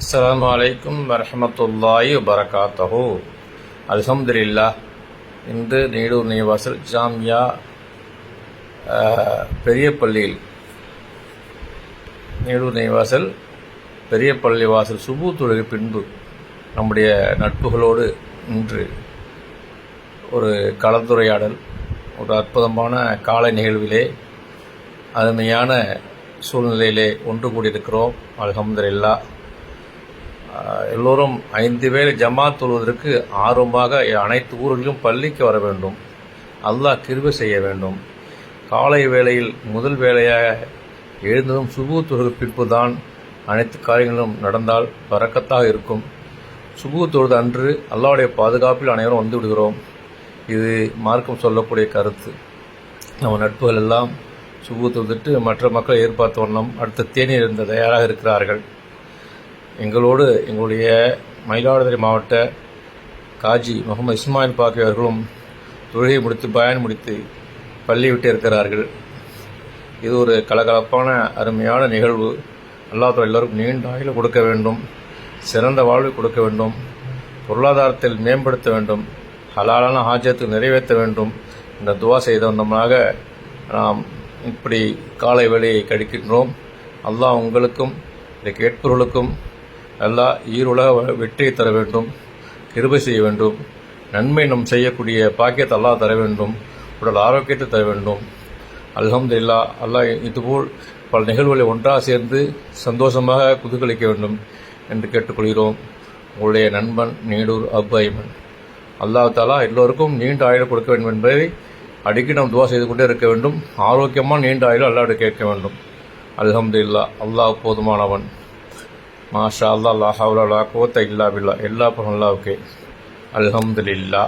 அஸ்லாம் வலைக்கும் வரஹமத்துல்லாஹி வரகாத்தஹோ அலமதுல்லா இன்று நீடூர் நெய்வாசல் ஜாமியா பெரிய பள்ளியில் நீடூர் நெய்வாசல் பெரிய பள்ளி வாசல் சுபு தொழுகை பின்பு நம்முடைய நட்புகளோடு இன்று ஒரு கலந்துரையாடல் ஒரு அற்புதமான காலை நிகழ்விலே அருமையான சூழ்நிலையிலே ஒன்று கூடியிருக்கிறோம். அலமதுல்லா எல்லோரும் ஐந்து வேளை ஜமாத் தொழுவதற்கு ஆர்வமாக அனைத்து ஊர்களிலும் பள்ளிக்கு வர வேண்டும். அல்லாஹ் கிருபை செய்ய வேண்டும். காலை வேளையில் முதல் வேளையாக எழுந்ததும் சுபு பிற்பு தான் அனைத்து காரியங்களும் நடந்தால் பறக்கத்தாக இருக்கும். சுபு தொழுது அன்று அல்லாவுடைய பாதுகாப்பில் அனைவரும் வந்து விடுகிறோம். இது மார்க்கம் சொல்லக்கூடிய கருத்து. நம்ம நட்புகள் எல்லாம் சுபு தொழுதுட்டு மற்ற மக்கள் எதிர்பார்த்த வண்ணம் அடுத்த தேநீர் இருந்த தயாராக இருக்கிறார்கள். எங்களோடு எங்களுடைய மயிலாடுதுறை மாவட்ட காஜி முகமது இஸ்மாயில் பாக்கி அவர்களும் தொழுகை முடித்து பயன் முடித்து பள்ளி விட்டு இருக்கிறார்கள். இது ஒரு கலகலப்பான அருமையான நிகழ்வு. அல்லாத எல்லோருக்கும் நீண்ட ஆயுள் கொடுக்க வேண்டும் சிறந்த வாழ்வை கொடுக்க வேண்டும் பொருளாதாரத்தில் மேம்படுத்த வேண்டும் ஹலாலான ஹாஜத்தை நிறைவேற்ற வேண்டும். என்ற துவா செய்த வந்தோமாக நாம் இப்படி காலை வேலையை கழிக்கின்றோம். அல்லாஹ் உங்களுக்கும் இதை கேட்பவர்களுக்கும் அல்லாஹ் ஈருலக வெற்றியை தர வேண்டும் கிருபை செய்ய வேண்டும் நன்மை நம் செய்யக்கூடிய பாக்கியத்தை அல்லாஹ் தர வேண்டும் உடல் ஆரோக்கியத்தை தர வேண்டும். அல்ஹம்துலில்லா அல்லாஹ் இதுபோல் பல நிகழ்வுகளை ஒன்றாக சேர்ந்து சந்தோஷமாக குதூகலிக்க வேண்டும் என்று கேட்டுக்கொள்கிறோம். உங்களுடைய நண்பன் நீடூர் அபு ஐமன். அல்லாஹ் தாலா எல்லோருக்கும் நீண்ட ஆயுள் கொடுக்க வேண்டும் என்பதை அடிக்கடி நாம் துவா செய்து கொண்டே இருக்க வேண்டும். ஆரோக்கியமாக நீண்ட ஆயுள் அல்லாஹ்விட கேட்க வேண்டும். அல்ஹம்துலில்லா அல்லாஹ் போதுமானவன். மாஷா அல்லா அல்லா அவ்வளோ லா குவத்த இல்லா பில்லா எல்லா புகழும் அல்லாவுக்கே அல்ஹம்துலில்லா